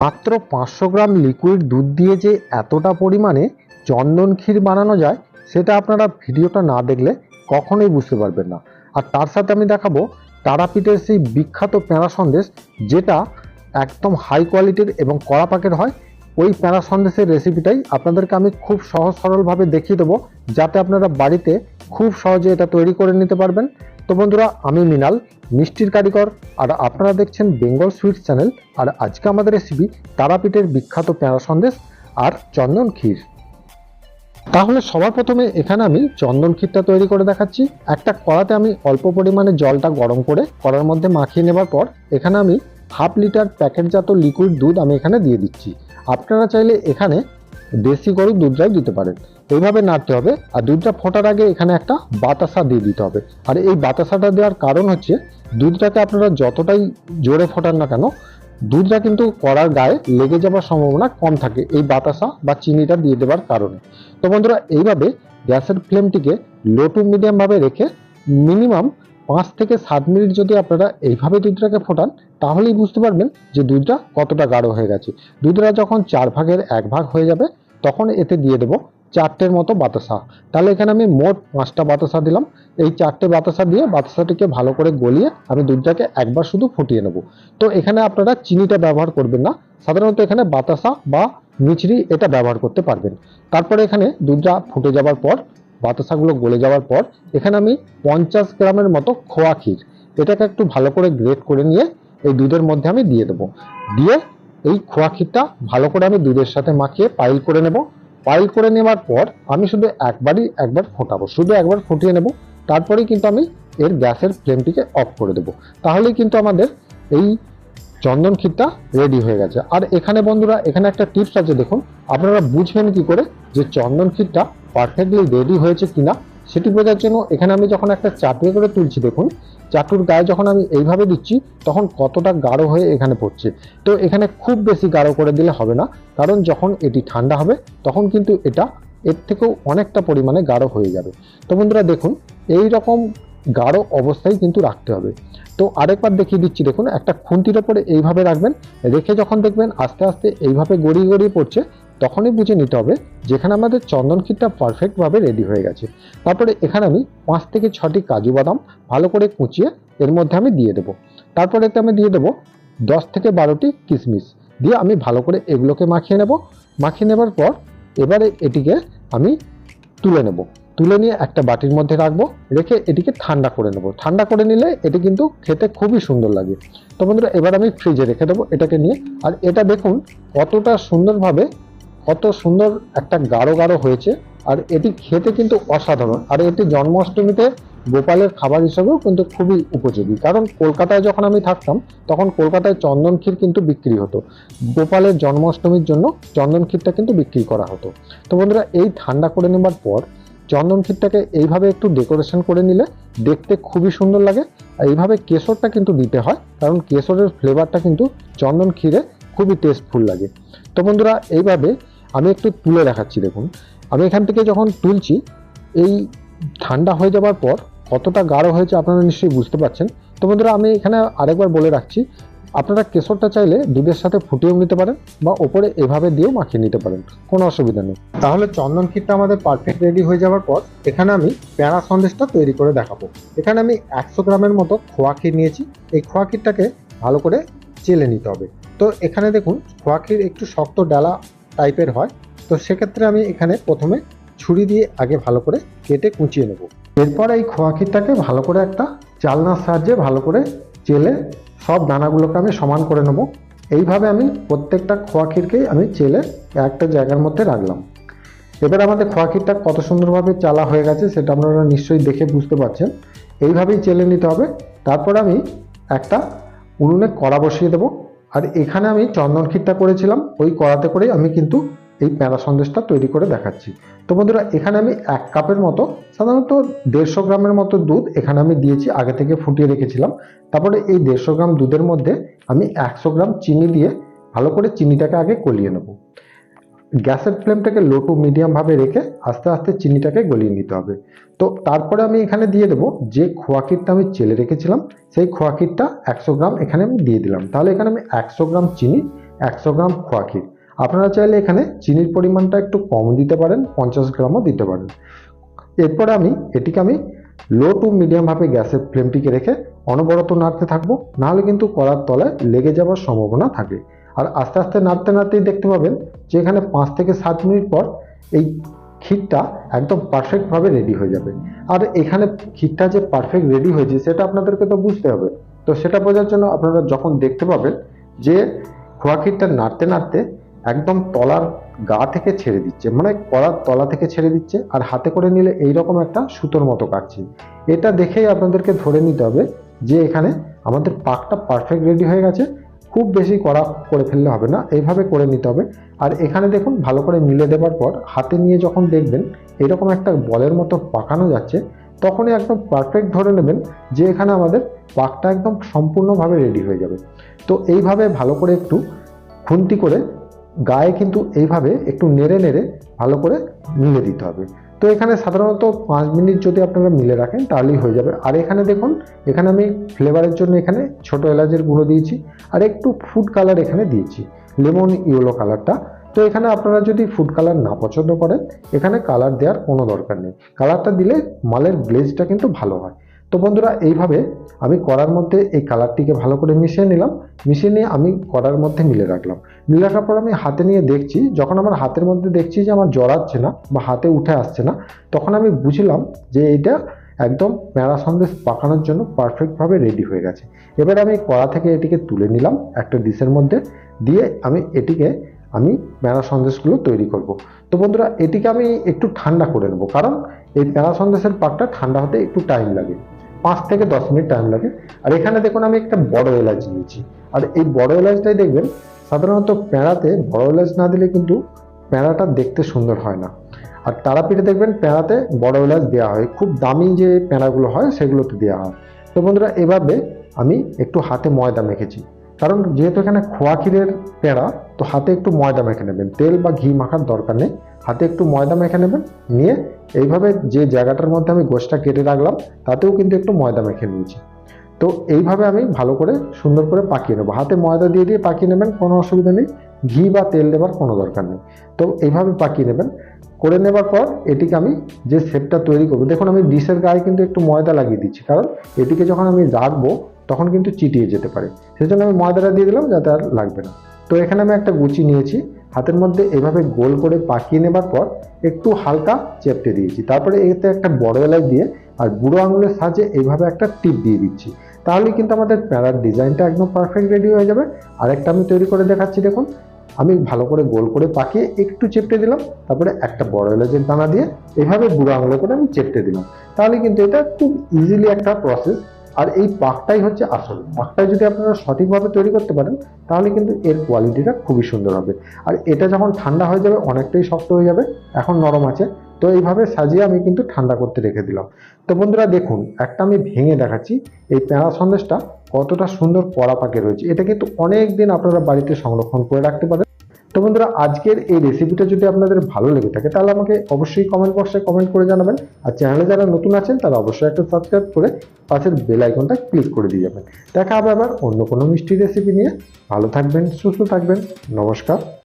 মাত্র পাঁচশো গ্রাম লিকুইড দুধ দিয়ে যে এতটা পরিমাণে চন্দন ক্ষীর বানানো যায়, সেটা আপনারা ভিডিওটা না দেখলে কখনোই বুঝতে পারবেন না। আর তার সাথে আমি দেখাবো তারাপীঠের সেই বিখ্যাত প্যাঁড়া সন্দেশ, যেটা একদম হাই কোয়ালিটির এবং কড়া পাকের হয়। ওই প্যাঁড়া সন্দেশের রেসিপিটাই আপনাদেরকে আমি খুব সহজ সরলভাবে দেখিয়ে দেবো, যাতে আপনারা বাড়িতে খুব সহজে এটা তৈরি করে নিতে পারবেন। তো বন্ধুরা, আমি মিনাল মিষ্টির কারিগর, আর আপনারা দেখছেন বেঙ্গল সুইটস চ্যানেল, আর আজকে আমাদের রেসিপি তারাপীঠের বিখ্যাত প্যাঁড়া সন্দেশ আর চন্দন ক্ষীর। তাহলে সবার প্রথমে এখানে আমি চন্দন ক্ষীরটা তৈরি করে দেখাচ্ছি। একটা কড়াতে আমি অল্প পরিমাণে জলটা গরম করে কড়ার মধ্যে মাখিয়ে নেবার পর এখানে আমি হাফ লিটার প্যাকেটজাত লিকুইড দুধ আমি এখানে দিয়ে দিচ্ছি। আপনারা চাইলে এখানে দেশি গরুর দুধটাও দিতে পারেন। এইভাবে নাড়তে হবে আর দুধটা ফোটার আগে এখানে একটা বাতাসা দিয়ে দিতে হবে। আর এই বাতাসাটা দেওয়ার কারণ হচ্ছে দুধটাকে আপনারা যতটাই জোরে ফোটান না কেন, দুধটা কিন্তু কড়ার গায়ে লেগে যাওয়ার সম্ভাবনা কম থাকে এই বাতাসা বা চিনিটা দিয়ে দেওয়ার কারণে। তো বন্ধুরা, এইভাবে গ্যাসের ফ্লেমটিকে লো টু মিডিয়ামভাবে রেখে মিনিমাম পাঁচ থেকে সাত মিনিট যদি আপনারা এইভাবে দুধটাকে ফোটান, তাহলেই বুঝতে পারবেন যে দুধটা কতটা গাঢ় হয়ে গেছে। দুধটা যখন চার ভাগের এক ভাগ হয়ে যাবে, তখন এতে দিয়ে দেবো চারটের মতো বাতাসা। তাহলে এখানে আমি মোট পাঁচটা বাতাসা দিলাম। এই চারটে বাতাসা দিয়ে বাতাসাটিকে ভালো করে গলিয়ে আমি দুধটাকে একবার শুধু ফুটিয়ে নেব। তো এখানে আপনারা চিনিটা ব্যবহার করবেন না। সাধারণত এখানে বাতাসা বা মিছরি এটা ব্যবহার করতে পারবেন। তারপরে এখানে দুধটা ফুটে যাওয়ার পর বাতাসাগুলো গলে যাওয়ার পর এখানে আমি পঞ্চাশ গ্রামের মতো খোয়া ক্ষীর। এটাকে একটু ভালো করে গ্রেট করে নিয়ে এই দুধের মধ্যে আমি দিয়ে দেবো। দিয়ে এই খোয়া ক্ষীরটা ভালো করে আমি দুধের সাথে মাখিয়ে পাইল করে নেব। পাইল করে নেওয়ার পর আমি শুধু একবারই একবার ফোটাবো। শুধু একবার ফুটিয়ে নেব। তারপরেই কিন্তু আমি এর গ্যাসের ফ্লেমটিকে অফ করে দেবো। তাহলেই কিন্তু আমাদের এই চন্দন ক্ষীরটা রেডি হয়ে গেছে। আর এখানে বন্ধুরা, এখানে একটা টিপস আছে দেখুন। আপনারা বুঝবেন কি করে যে চন্দন ক্ষীরটা পারফেক্টলি রেডি হয়েছে কিনা, সেটি বোঝার জন্য এখানে আমি যখন একটা চাটুয়ে করে তুলছি, দেখুন, চাটুর গায়ে যখন আমি এইভাবে দিচ্ছি, তখন কতটা গাঢ় হয়ে এখানে পড়ছে। তো এখানে খুব বেশি গাঢ় করে দিলে হবে না, কারণ যখন এটি ঠান্ডা হবে, তখন কিন্তু এটা এর থেকেও অনেকটা পরিমাণে গাঢ় হয়ে যাবে। তো বন্ধুরা, দেখুন, এই রকম গাঢ় অবস্থায় কিন্তু রাখতে হবে। তো আরেকবার দেখিয়ে দিচ্ছি, দেখুন, একটা খুন্তির ওপরে এইভাবে রাখবেন, রেখে যখন দেখবেন, আস্তে আস্তে এইভাবে গড়িয়ে গড়িয়ে পড়ছে তখনই বুঝে নিতে হবে যেখানে আমাদের চন্দন ক্ষীরটা পারফেক্টভাবে রেডি হয়ে গেছে। তারপরে এখানে আমি পাঁচ থেকে ছটি কাজু বাদাম ভালো করে কুচিয়ে এর মধ্যে আমি দিয়ে দেবো। তারপরে এতে আমি দিয়ে দেবো দশ থেকে বারোটি কিশমিশ। দিয়ে আমি ভালো করে এগুলোকে মাখিয়ে নেব। মাখিয়ে নেবার পর এবারে এটিকে আমি তুলে নেব। তুলে নিয়ে একটা বাটির মধ্যে রাখব। রেখে এটিকে ঠান্ডা করে নেব। ঠান্ডা করে নিলে এটি কিন্তু খেতে খুবই সুন্দর লাগে। তো বন্ধুরা, এবার আমি ফ্রিজে রেখে দেবো এটাকে নিয়ে। আর এটা দেখুন কতটা সুন্দরভাবে কত সুন্দর একটা গাঢ় গাঢ় হয়েছে। আর এটি খেতে কিন্তু অসাধারণ। আর এটি জন্মাষ্টমীতে গোপালের খাবার হিসেবেও কিন্তু খুবই উপযোগী। কারণ কলকাতায় যখন আমি থাকতাম, তখন কলকাতায় চন্দন ক্ষীর কিন্তু বিক্রি হতো। গোপালের জন্মাষ্টমীর জন্য চন্দন ক্ষীরটা কিন্তু বিক্রি করা হতো। তো বন্ধুরা, এই ঠান্ডা করে নেবার পর চন্দন ক্ষীরটাকে এইভাবে একটু ডেকোরেশন করে নিলে দেখতে খুবই সুন্দর লাগে। আর এইভাবে কেশরটা কিন্তু দিতে হয়, কারণ কেশরের ফ্লেভারটা কিন্তু চন্দন ক্ষীরে খুবই টেস্টফুল লাগে। তো বন্ধুরা, এইভাবে আমি একটু তুলে দেখাচ্ছি, দেখুন। আমি এখান থেকে যখন তুলছি, এই ঠান্ডা হয়ে যাওয়ার পর কতটা গাঢ় হয়েছে আপনারা নিশ্চয়ই বুঝতে পারছেন। তো বন্ধুরা, আমি এখানে আরেকবার বলে রাখছি, আপনারা কেশরটা চাইলে দুধের সাথে ফুটিয়েও নিতে পারেন বা ওপরে এভাবে দিয়েও মাখিয়ে নিতে পারেন, কোনো অসুবিধা নেই। তাহলে চন্দন ক্ষীরটা আমাদের পারফেক্ট রেডি হয়ে যাওয়ার পর, এখানে আমি প্যাঁড়া সন্দেশটা তৈরি করে দেখাবো। এখানে আমি একশো গ্রামের মতো খোয়া ক্ষীর নিয়েছি। এই খোয়া ক্ষীরটাকে ভালো করে চেলে নিতে হবে। তো এখানে দেখুন, খোয়া ক্ষীর একটু শক্ত, ডালা টাইপের হয়। তো সেক্ষেত্রে আমি এখানে প্রথমে ছুরি দিয়ে আগে ভালো করে কেটে কুচিয়ে নেব। এরপর এই খোয়া ক্ষীরটাকে ভালো করে একটা চালনার সাহায্যে ভালো করে চেলে সব দানাগুলোকে আমি সমান করে নেব। এইভাবে আমি প্রত্যেকটা খোয়া ক্ষীরকেই আমি চেলে একটা জায়গার মধ্যে রাখলাম। এবার আমাদের খোয়া ক্ষীরটা কত সুন্দরভাবে চালা হয়ে গেছে সেটা আপনারা নিশ্চয়ই দেখে বুঝতে পারছেন। এইভাবেই চেলে নিতে হবে। তারপর আমি একটা উনুনে কড়া বসিয়ে দেবো। আর এখানে আমি চন্দন ক্ষীরটা করেছিলাম, ওই কড়াতে করেই আমি কিন্তু এই প্যাঁড়া সন্দেশটা তৈরি করে দেখাচ্ছি। তো বন্ধুরা, এখানে আমি এক কাপের মতো, সাধারণত দেড়শো গ্রামের মতো দুধ এখানে আমি দিয়েছি, আগে থেকে ফুটিয়ে রেখেছিলাম। তারপরে এই দেড়শো গ্রাম দুধের মধ্যে আমি একশো গ্রাম চিনি দিয়ে ভালো করে চিনিটাকে আগে কলিয়ে নেব। গ্যাসের ফ্লেমটাকে লো টু মিডিয়াম ভাবে রেখে আস্তে আস্তে চিনিটাকে গলিয়ে নিতে হবে। তো তারপরে আমি এখানে দিয়ে দেবো যে খোয়া ক্ষীরটা আমি চেলে রেখেছিলাম, সেই খোয়া ক্ষীরটা একশো গ্রাম এখানে আমি দিয়ে দিলাম। তাহলে এখানে আমি একশো গ্রাম চিনি, একশো গ্রাম খোয়া ক্ষীর আপনারা চাইলে এখানে চিনির পরিমাণটা একটু কম দিতে পারেন, পঞ্চাশ গ্রামও দিতে পারেন। এরপরে আমি এটিকে আমি লো টু মিডিয়াম ভাবে গ্যাসের ফ্লেমটিকে রেখে অনবরত নাড়তে থাকব, নাহলে কিন্তু কড়ার তলায় লেগে যাওয়ার সম্ভাবনা থাকে। আর আস্তে আস্তে নাড়তে নাড়তেই দেখতে পাবেন যে এখানে পাঁচ থেকে সাত মিনিট পর এই ক্ষীরটা একদম পারফেক্টভাবে রেডি হয়ে যাবে। আর এখানে ক্ষীরটা যে পারফেক্ট রেডি হয়েছে সেটা আপনাদেরকে তো বুঝতে হবে। তো সেটা বোঝার জন্য আপনারা যখন দেখতে পাবেন যে খোয়া ক্ষীরটা নাড়তে নাড়তে একদম তলার গা থেকে ছেড়ে দিচ্ছে মানে কড়ার তলা থেকে ছেড়ে দিচ্ছে আর হাতে করে নিলে এইরকম একটা সুতোর মতো কাটছে। এটা দেখেই আপনাদেরকে ধরে নিতে হবে যে এখানে আমাদের পাকটা পারফেক্ট রেডি হয়ে গেছে খুব বেশি কড়া করে ফেললে হবে না, এইভাবে করে নিতে হবে। আর এখানে দেখুন, ভালো করে মিলে দেওয়ার পর হাতে নিয়ে যখন দেখবেন এরকম একটা বলের মতো পাকানো যাচ্ছে, তখনই একদম পারফেক্ট ধরে নেবেন যে এখানে আমাদের পাকটা একদম সম্পূর্ণভাবে রেডি হয়ে যাবে। তো এইভাবে ভালো করে একটু খুন্তি করে গায়ে কিন্তু এইভাবে একটু নেড়ে নেড়ে ভালো করে মিলে দিতে হবে। তো এখানে সাধারণত পাঁচ মিনিট যদি আপনারা মিলে রাখেন, তাহলেই হয়ে যাবে। আর এখানে দেখুন, এখানে আমি ফ্লেভারের জন্য এখানে ছোট এলাচের গুঁড়ো দিয়েছি, আর একটু ফুড কালার এখানে দিয়েছি লেমন ইয়েলো কালারটা তো এখানে আপনারা যদি ফুড কালার না পছন্দ করেন, এখানে কালার দেওয়ার কোনো দরকার নেই। কালারটা দিলে মালের গ্লেজটা কিন্তু ভালো হয়। তো বন্ধুরা, এইভাবে আমি কড়ার মধ্যে এই কালারটিকে ভালো করে মিশিয়ে নিলাম। মিশিয়ে নিয়ে আমি কড়ার মধ্যে মিলে রাখলাম। মিলে রাখার পর আমি হাতে নিয়ে দেখছি, যখন আমার হাতের মধ্যে দেখছি যে আমার জড়াচ্ছে না বা হাতে উঠে আসছে না, তখন আমি বুঝলাম যে এটা একদম প্যাঁড়া সন্দেশ পাকানোর জন্য পারফেক্টভাবে রেডি হয়ে গেছে। এবার আমি কড়া থেকে এটিকে তুলে নিলাম একটা ডিশের মধ্যে। দিয়ে আমি এটিকে আমি প্যাঁড়া সন্দেশগুলো তৈরি করব। তো বন্ধুরা, এটিকে আমি একটু ঠান্ডা করে নেব। কারণ এই প্যাঁড়া সন্দেশের পাকটা ঠান্ডা হতে একটু টাইম লাগে। পাঁচ থেকে দশ মিনিট টাইম লাগে। আর এখানে দেখুন আমি একটা বড় এলাচ নিয়েছি। আর এই বড় এলাচটাই দেখবেন, সাধারণত প্যাঁড়াতে বড় এলাচ না দিলে কিন্তু প্যাঁড়াটা দেখতে সুন্দর হয় না। আর তারাপীঠে দেখবেন প্যাঁড়াতে বড় এলাচ দেওয়া হয়। খুব দামি যে প্যাঁড়াগুলো হয়, সেগুলোতে দেওয়া হয়। তো বন্ধুরা, এভাবে আমি একটু হাতে ময়দা মেখেছি। কারণ যেহেতু এখানে খোয়া ক্ষীরের পেঁড়া, তো হাতে একটু ময়দা মেখে নেবেন। তেল বা ঘি মাখার দরকার নেই। হাতে একটু ময়দা মেখে নেবেন। নিয়ে এইভাবে যে জায়গাটার মধ্যে আমি গোষ্ঠটা কেটে রাখলাম, তাতেও কিন্তু একটু ময়দা মেখে নিয়েছি। তো এইভাবে আমি ভালো করে সুন্দর করে পাকিয়ে নেব। হাতে ময়দা দিয়ে দিয়ে পাকিয়ে নেবেন, কোনো অসুবিধা নেই। ঘি বা তেল দেওয়ার কোনো দরকার নেই। তো এইভাবে পাকিয়ে নেবেন। করে নেবার পর এটিকে আমি যে শেপটা তৈরি করব, দেখুন আমি ডিশের গায়ে কিন্তু একটু ময়দা লাগিয়ে দিচ্ছি। কারণ এটিকে যখন আমি রাখব তখন কিন্তু চিটিয়ে যেতে পারে। সেজন্য আমি ময়দাটা দিয়ে দিলাম, যাতে আর লাগবে না। তো এখানে আমি একটা গুচি নিয়েছি। হাতের মধ্যে এভাবে গোল করে পাকিয়ে নেবার পর একটু হালকা চেপটে দিয়েছি। তারপরে এতে একটা বড় এলাই দিয়ে আর বুড়ো আঙুলের সাহায্যে এইভাবে একটা টিপ দিয়ে দিচ্ছি। তাহলে কিন্তু আমাদের প্যারার ডিজাইনটা একদম পারফেক্ট রেডি হয়ে যাবে। আরেকটা আমি তৈরি করে দেখাচ্ছি, দেখুন। আমি ভালো করে গোল করে পাকিয়ে একটু চেপটে দিলাম। তারপরে একটা বড় এলাচের দানা দিয়ে এভাবে বুড়ো আঙুলে করে আমি চেপটে দিলাম। তাহলে কিন্তু এটা খুব ইজিলি একটা প্রসেস আর এই পাকটাই হচ্ছে আসল। পাকটাই যদি আপনারা সঠিকভাবে তৈরি করতে পারেন, তাহলে কিন্তু এর কোয়ালিটিটা খুবই সুন্দর হবে। আর এটা যখন ঠান্ডা হয়ে যাবে, অনেকটাই শক্ত হয়ে যাবে, এখন নরম আছে। তো এইভাবে সাজিয়ে আমি কিন্তু ঠান্ডা করতে রেখে দিলাম। তো বন্ধুরা, দেখুন, একটা আমি ভেঙে দেখাচ্ছি। এই প্যাঁড়া সন্দেশটা কতটা সুন্দর কড়া পাকে রয়েছে। এটা কিন্তু অনেক দিন আপনারা বাড়িতে সংরক্ষণ করে রাখতে পারেন। তো বন্ধুরা, আজকের এই রেসিপিটা যদি আপনাদের ভালো লেগে থাকে, তাহলে আমাকে অবশ্যই কমেন্ট বক্সে কমেন্ট করে জানাবেন। আর চ্যানেলে যারা নতুন আছেন, তারা অবশ্যই একটা সাবস্ক্রাইব করে পাশের বেল আইকনটা ক্লিক করে দিয়ে যাবেন। দেখা হবে আবার অন্য কোনো মিষ্টি রেসিপি নিয়ে। ভালো থাকবেন, সুস্থ থাকবেন। নমস্কার।